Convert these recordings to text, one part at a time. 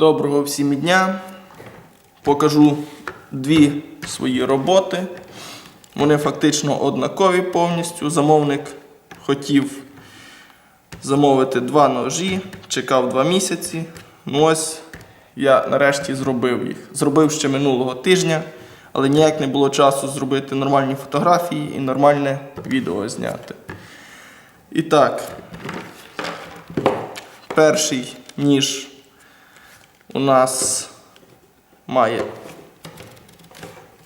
Доброго всім дня. Покажу дві свої роботи. Вони фактично однакові повністю. Замовник хотів замовити два ножі, чекав два місяці. Ну ось я нарешті зробив їх. Зробив ще минулого тижня, але ніяк не було часу зробити нормальні фотографії і нормальне відео зняти. І так, перший ніж у нас має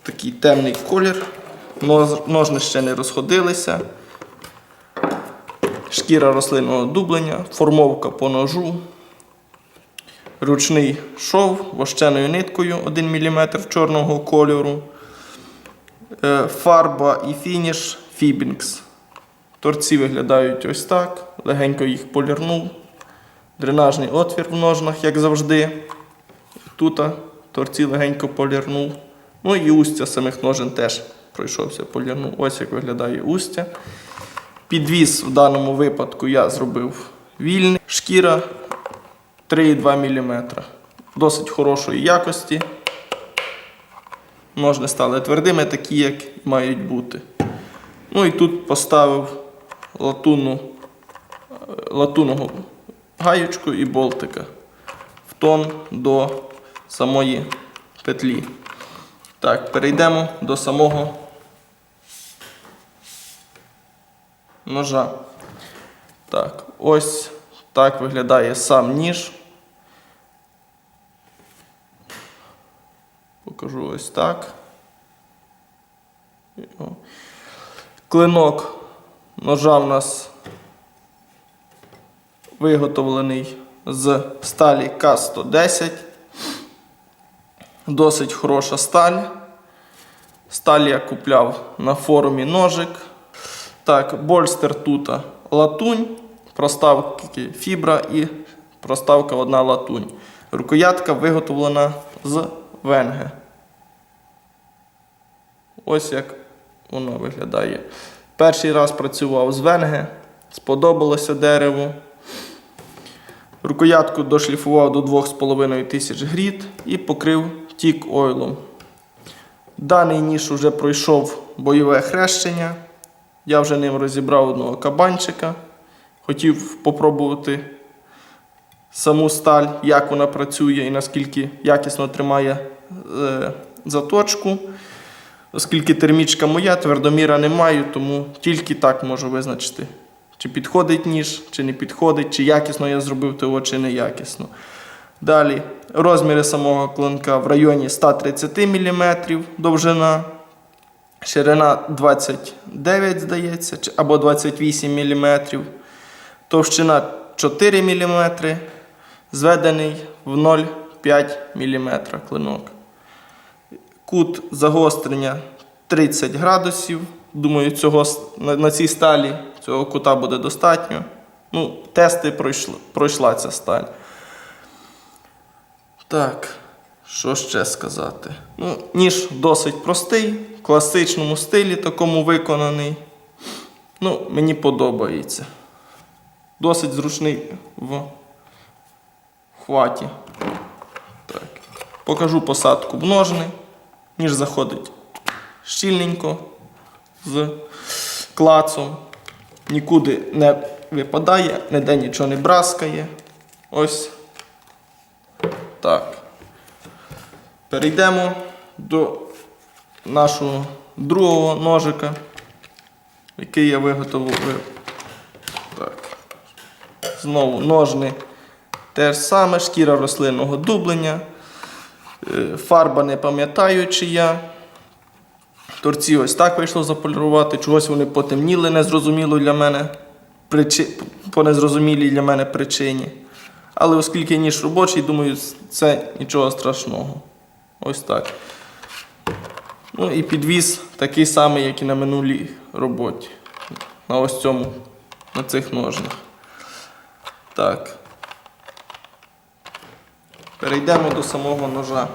такий темний колір. Ножни ще не розходилися. Шкіра рослинного дублення, формовка по ножу, ручний шов вощеною ниткою 1 мм чорного кольору, е, фарба і фініш Фібінкс. Торці виглядають ось так. Легенько їх полірнув. Дренажний отвір в ножнах, як завжди. Тут торці легенько полірнув. Ну і устя самих ножен теж пройшовся, полірнув. Ось як виглядає устя. Підвіз в даному випадку я зробив вільний. Шкіра 3,2 мм. Досить хорошої якості. Ножни стали твердими, такі, як мають бути. Ну і тут поставив латунну, е, латунного гаючку і болтика в тон до самої петлі. Так, перейдемо до самого ножа. Так, ось так виглядає сам ніж. Покажу ось так. Клинок ножа в нас виготовлений з сталі К110. Досить хороша сталь. Сталь я купляв на форумі ножик. Так, больстер тут латунь, проставки фібра і проставка одна латунь. Рукоятка виготовлена з венге. Ось як воно виглядає. Перший раз працював з венге, сподобалося дерево. Рукоятку дошліфував до 2,5 тисяч гріт і покрив тік ойлом. Даний ніж вже пройшов бойове хрещення. Я вже ним розібрав одного кабанчика. Хотів попробувати саму сталь, як вона працює і наскільки якісно тримає е, заточку. Оскільки термічка моя, твердоміра не маю, тому тільки так можу визначити, чи підходить ніж, чи не підходить, чи якісно я зробив того, чи не якісно. Далі розміри самого клинка в районі 130 мм довжина, ширина 29, здається, або 28 мм, товщина 4 мм, зведений в 0,5 мм клинок. Кут загострення 30 градусів. Думаю, цього, на, цій сталі цього кута буде достатньо. Ну, тести пройшли, пройшла ця сталь. Так, що ще сказати? Ну, ніж досить простий, в класичному стилі такому виконаний. Ну, мені подобається. Досить зручний в хваті. Так. Покажу посадку в ножни. Ніж заходить щільненько з клацом. Нікуди не випадає, ніде нічого не браскає. Ось так. Перейдемо до нашого другого ножика, який я виготовив. Так. Знову ножни. Те ж саме, шкіра рослинного дублення. Е, Фарба не пам'ятаю, чия. Торці ось так вийшло заполірувати. Чогось вони потемніли незрозуміло для мене. По незрозумілій для мене причині. Але оскільки ніж робочий, думаю, це нічого страшного. Ось так. Ну і підвіз такий самий, як і на минулій роботі. На ось цьому, на цих ножнах. Так. Перейдемо до самого ножа.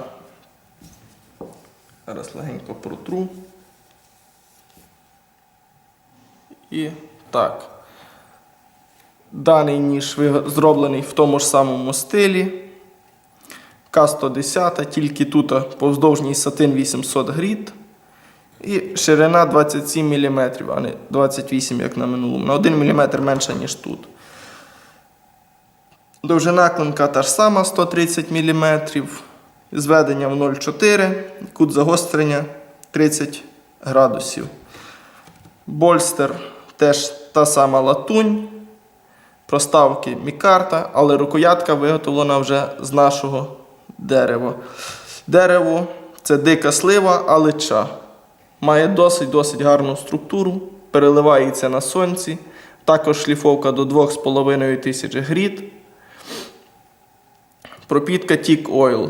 Зараз легенько протру. І так. Даний ніж зроблений в тому ж самому стилі. К110, тільки тут повздовжній сатин 800 гріт. І ширина 27 мм, а не 28, як на минулому. На 1 мм менша, ніж тут. Довжина клинка та ж сама 130 мм. Зведення в 0,4, кут загострення 30 градусів. Больстер теж та сама латунь. Проставки мікарта, але рукоятка виготовлена вже з нашого дерева. Дерево це дика слива, алича. Має досить-досить гарну структуру, переливається на сонці. Також шліфовка до 2,5 тисяч гріт. Пропітка Тік Oil.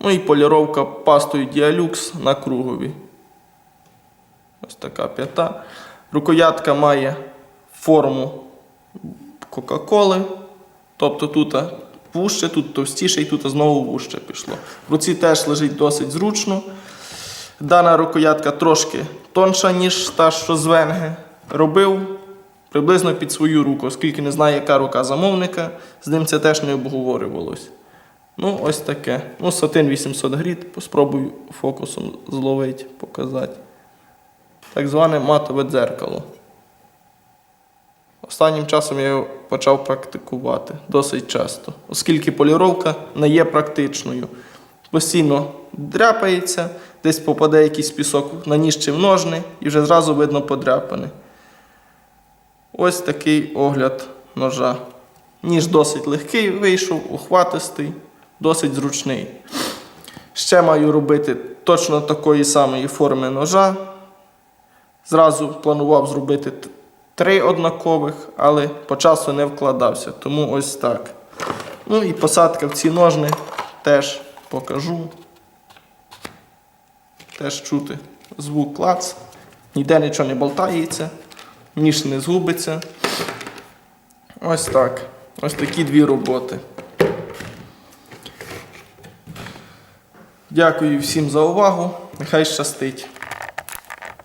Ну і поліровка пастою Dialux на кругові. Ось така п'ята. Рукоятка має форму Кока-Коли. Тобто тут вужче, тут товстіше і тут знову вужче пішло. В руці теж лежить досить зручно. Дана рукоятка трошки тонша, ніж та, що з венги. Робив приблизно під свою руку, оскільки не знаю, яка рука замовника, з ним це теж не обговорювалось. Ну, ось таке. Ну, сатин 800 гріт, спробую фокусом зловити, показати. Так зване матове дзеркало. Останнім часом я його почав практикувати досить часто, оскільки поліровка не є практичною. Постійно дряпається, десь попаде якийсь пісок на ніж чи в ножни, і вже зразу видно подряпини. Ось такий огляд ножа. Ніж досить легкий вийшов, ухватистий, досить зручний. Ще маю робити точно такої самої форми ножа. Зразу планував зробити три однакових, але по часу не вкладався. Тому ось так. Ну і посадка в ці ножни теж покажу. Теж чути звук клац. Ніде нічого не болтається, ніж не згубиться. Ось так. Ось такі дві роботи. Дякую всім за увагу. Нехай щастить.